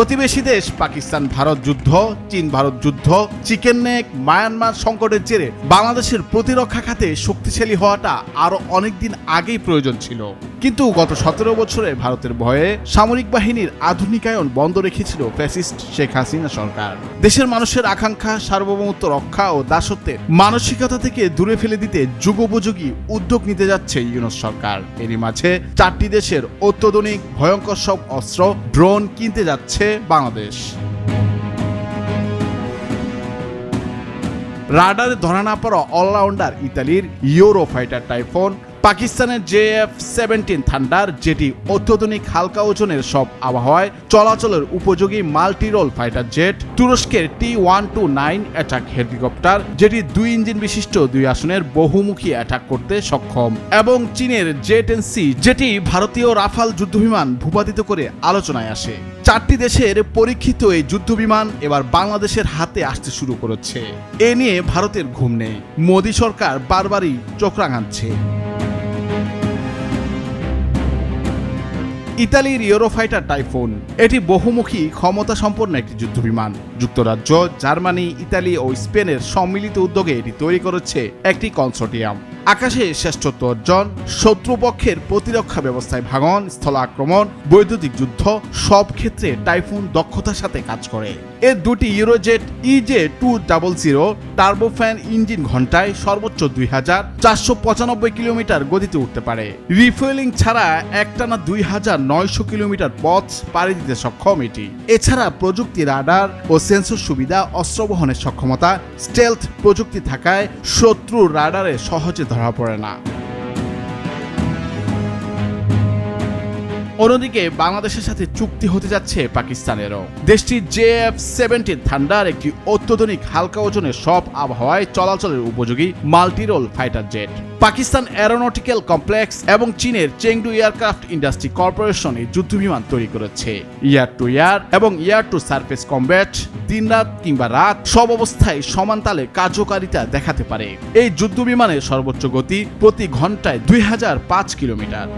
প্রতিবেশী দেশ, পাকিস্তান, ভারত যুদ্ধ, চীন, ভারত যুদ্ধ, চিকেন নেক, মায়ানমার সংকটের জেরে বাংলাদেশের প্রতিরক্ষা খাতে শক্তিশালী হওয়াটা আরও অনেকদিন আগেই প্রয়োজন ছিল। কিন্তু গত সতেরো বছরে ভারতের ভয়ে সামরিক বাহিনীর আধুনিকায়ন বন্ধ রেখেছিল ফ্যাসিস্ট শেখ হাসিনা সরকার। দেশের মানুষের আকাঙ্ক্ষা, সার্বভৌমত্ব রক্ষা ও দাসত্বের মানসিকতা থেকে দূরে ফেলে দিতে যুগোপযোগী উদ্যোগ নিতে যাচ্ছে ইউনুস সরকার। এরই মাঝে চারটি দেশের অত্যাধুনিক, ভয়ঙ্কর সব অস্ত্র, ড্রোন কিনতে যাচ্ছে বাংলাদেশ। রাডারে ধরা না পড়া অলরাউন্ডার ইতালির ইউরো ফাইটার টাইফোন পাকিস্তানের জে এফ সেভেন্টিন থান্ডার, যেটি অত্যাধুনিক হালকা ওজনের সব আবহাওয়ায় চলাচলের উপযোগী মাল্টি রোল ফাইটার জেট, তুরস্কের T one two nine attack helicopter, যেটি দুই ইঞ্জিন বিশিষ্ট দুই আসনের বহুমুখী অ্যাটাক করতে সক্ষম, এবং চীনের জেট এন সি, যেটি ভারতীয় রাফাল যুদ্ধবিমান ভূপাতিত করে আলোচনায় আসে। চারটি দেশের পরীক্ষিত এই যুদ্ধবিমান এবার বাংলাদেশের হাতে আসতে শুরু করেছে। এ নিয়ে ভারতের ঘুম নেই। মোদী সরকার বারবারই চোখ রাঙাচ্ছে। ইতালির ইউরোফাইটার টাইফুন। এটি বহুমুখী ক্ষমতা সম্পন্ন একটি যুদ্ধবিমান। যুক্তরাজ্য, জার্মানি, ইতালি ও স্পেনের সম্মিলিত উদ্যোগে এটি তৈরি করেছে একটি কনসোর্টিয়াম। আকাশে শ্রেষ্ঠত্ব অর্জন, শত্রুপক্ষের প্রতিরক্ষা ব্যবস্থায় ভাঙন স্থল আক্রমণ বৈদ্যুতিক যুদ্ধ, সব ক্ষেত্রে টাইফুন দক্ষতার সাথে কাজ করে। এর দুটি Eurojet EJ two double zero turbofan engine ঘন্টায় সর্বোচ্চ দুই হাজার চারশো পঁচানব্বই কিলোমিটার গতিতে উঠতে পারে। রিফুয়েলিং ছাড়া একটানা দুই হাজার নয়শো কিলোমিটার পথ পাড়ি দিতে সক্ষম এটি। এছাড়া প্রযুক্তি রাডার ও সেন্সর সুবিধা অস্ত্র বহনের সক্ষমতা স্টেলথ প্রযুক্তি থাকায় শত্রু রাডারে সহজে ধরা পড়ে না। অন্যদিকে বাংলাদেশের সাথে চুক্তি হতে যাচ্ছে পাকিস্তানেরও। দেশটির জে এফ সেভেন্টিন থান্ডার একটি অত্যাধুনিক হালকা ওজনের সব আবহাওয়ায় চলাচলের উপযোগী multirole fighter jet. Pakistan aeronautical complex এবং চীনের চেংডু এয়ারক্রাফট ইন্ডাস্ট্রি কর্পোরেশন এই যুদ্ধবিমান তৈরি করেছে। ইয়ার টু ইয়ার এবং ইয়ার টু সার্ফেস কমব্যাট দিনরাত কিংবা রাত সব অবস্থায় সমান তালে কার্যকারিতা দেখাতে পারে। এই যুদ্ধবিমানের সর্বোচ্চ গতি প্রতি ঘন্টায় দুই হাজার পাঁচ কিলোমিটার।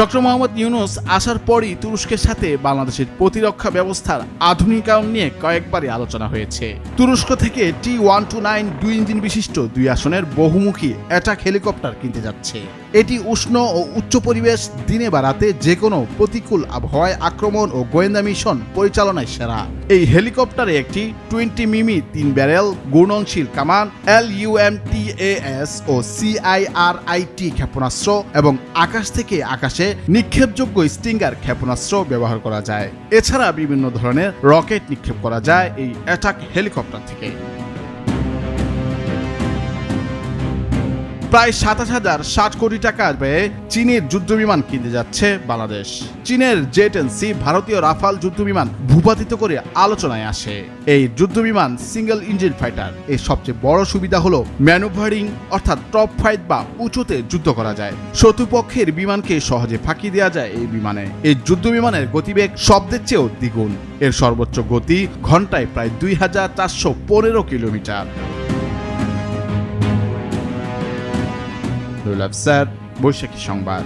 ডক্টর মোহাম্মদ ইউনুস আসার পরই তুরস্কের সাথে বাংলাদেশের প্রতিরক্ষা ব্যবস্থার আধুনিকায়ন নিয়ে কয়েকবারই আলোচনা হয়েছে। তুরস্ক থেকে টি ওয়ান টু নাইন দুই ইঞ্জিন বিশিষ্ট দুই আসনের বহুমুখী অ্যাটাক হেলিকপ্টার কিনতে যাচ্ছে। এটি উষ্ণ ও উচ্চ পরিবেশ, দিনে বা রাতে যে কোনো প্রতিকূল আবহাওয়ায় আক্রমণ ও গোয়েন্দা মিশন পরিচালনায় সেরা। এই হেলিকপ্টারে একটি টোয়েন্টি মিমি, তিন ব্যারেল, গুণনশীল কামান, এল ইউএম টি এস ও সিআইআরআইটি ক্ষেপণাস্ত্র এবং আকাশ থেকে আকাশে নিক্ষেপযোগ্য স্টিঙ্গার ক্ষেপণাস্ত্র ব্যবহার করা যায়। এছাড়া বিভিন্ন ধরনের রকেট নিক্ষেপ করা যায় এই অ্যাটাক হেলিকপ্টার থেকে। প্রায় সাতাশ হাজার ষাট কোটি টাকা ব্যয়ে চীনের যুদ্ধবিমান কিনতে যাচ্ছে বাংলাদেশ। চীনের জেট এন সি ভারতীয় রাফাল যুদ্ধবিমান ভূপাতিত করে আলোচনায় আসে। এই যুদ্ধবিমান সিঙ্গেল ইঞ্জিন ফাইটার এর সবচেয়ে বড় সুবিধা হলো ম্যানুভারিং অর্থাৎ টপ ফাইট বা উঁচুতে যুদ্ধ করা যায়। শত্রুপক্ষের বিমানকে সহজে ফাঁকি দেওয়া যায় এই বিমানে। এই যুদ্ধ বিমানের গতিবেগ শব্দের চেয়েও দ্বিগুণ। এর সর্বোচ্চ গতি ঘন্টায় প্রায় দুই হাজার চারশো পনেরো কিলোমিটার। রুল আফসার বৈশাখী সংবাদ